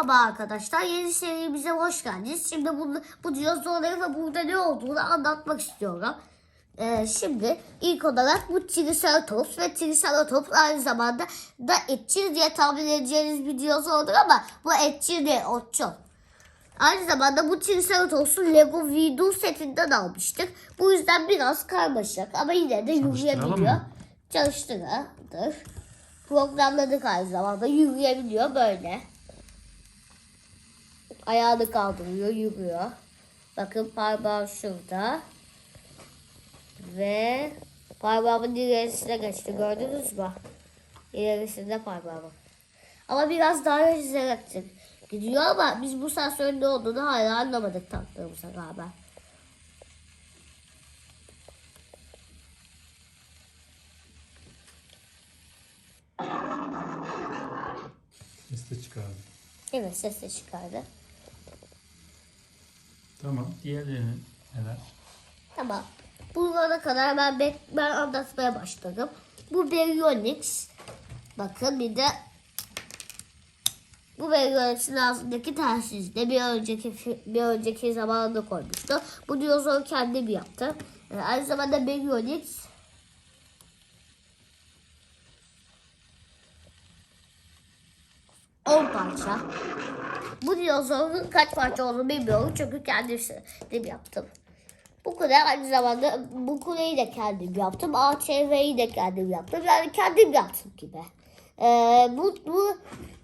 Merhaba arkadaşlar. Yeni serimize hoş geldiniz. Şimdi bunu, bu dinozorları ve burada ne olduğunu anlatmak istiyorum. Ee, şimdi ilk olarak bu Triceratops ve Triceratops aynı zamanda da etçil diye tahmin edeceğiniz bir dinozordur ama bu etçil değil, otçul. Aynı zamanda bu Triceratops'u Lego Video setinden almıştık. Bu yüzden biraz karmaşık ama yine de yürüyebiliyor. Çalıştırılır. Programladık aynı zamanda. Yürüyebiliyor böyle. Ayağını kaldırıyor, yürüyor. Bakın parmağım şurada. Ve parmağımın ilerisine geçti. Gördünüz mü? İlerisinde parmağımın. Ama biraz daha hızlı gidiyor ama biz bu sensörün ne olduğunu hala anlamadık taktığımıza rağmen. Ses de çıkardı. Evet ses de çıkardı. Tamam. Diğerlerini neler? Tamam. Buralara kadar ben bek ben anlatmaya başladım. Bu Baryonyx. Bakın bir de bu Baryonyx'in ağzındaki telsizde bir önceki bir önceki zamanında koymuştu. Bu dinozor kendim yaptı. Ee, aynı zamanda Baryonyx on parça. Bu dinozorun kaç parça olduğunu bilmiyorum çünkü kendim yaptım. Bu kadar aynı zamanda bu kuleyi de kendim yaptım. ATV'yi de kendim yaptım. Yani kendim yaptım gibi. Ee, bu, bu,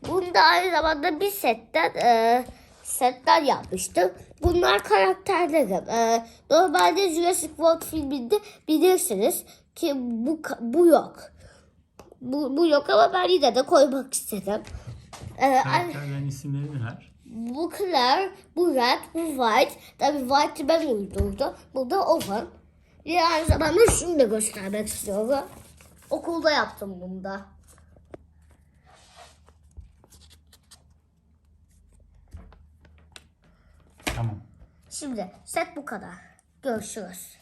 bunu da aynı zamanda bir setten e, setten yapmıştım. Bunlar karakterlerim. Ee, normalde Jurassic World filminde bilirsiniz ki bu bu yok. Bu, bu yok ama ben yine de koymak istedim. Ee, Karakterlerin isimleri neler? bu Claire, bu Red, bu White. Tabii White'ı ben uydurdum. Bu da Owen. Ve aynı zamanda şunu da göstermek istiyorum. Okulda yaptım bunu da. Tamam. Şimdi set bu kadar. Görüşürüz.